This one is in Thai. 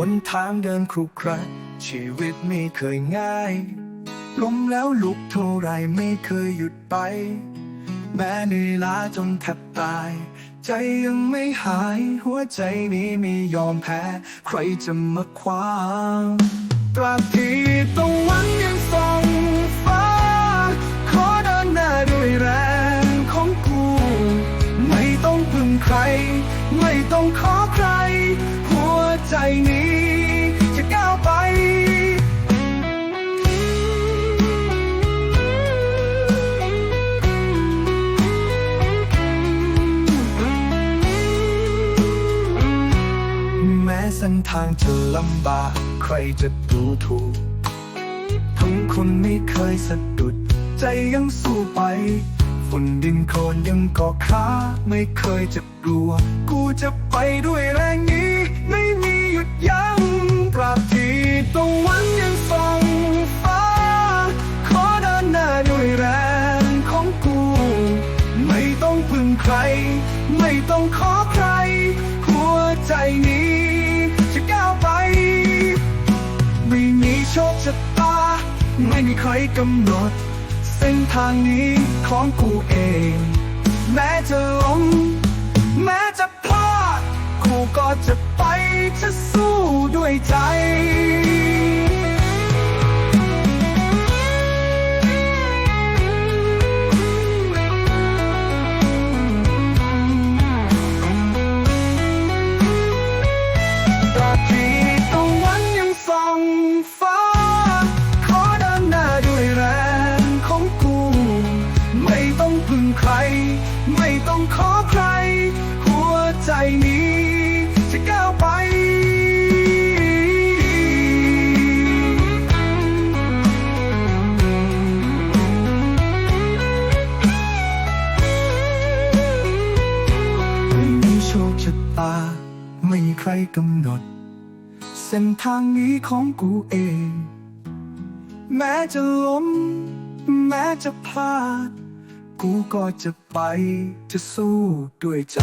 บนทางเดินครุขระชีวิตไม่เคยง่าย ล้มแล้วลุกเท่าไรไม่เคยหยุดไป แม้เหนื่อยล้าจนแทบตาย ใจยังไม่หายหัวใจนี้ไม่ยอมแพ้ ใครจะมาคว้าตราบที่ตะวันยังส่องฟ้า ขอเดินหน้าด้วยแรงของกู ไม่ต้องพึ่งใคร ไม่ต้องขอใครหัว ใจนี้จะก้าวไปแม้เส้นทางจะลำบากใครจะดูถูกทั้งคนไม่เคยสะดุด ใจยังสู้ไปฝุ่นดินโคลนยังกาะขาไม่เคยจะกลัว กูจะไปด้วยแรงนี้ ตะวันยังส่องฟ้า ขอเดินหน้าด้วยแรงของกู ไม่ต้องพึ่งใคร ไม่ต้องขอใคร หัวใจนี้จะก้าวไป ไม่มีโชคชะตา ไม่มีใครกำหนด เส้นทางนี้ของกูเอง แม้จะล้มแม้จะพลาด กูก็จะไปจะสู้ด้วยใจ พึ่งใคร ไม่ต้องขอใคร หัวใจนี้ จะก้าวไปมีโชคชะตา ไม่มีใครกำหนด เส้นทางนี้ของกูเอง แม้จะล้ม แม้จะพลาด กูก็จะไปจะสู้ด้วยใจ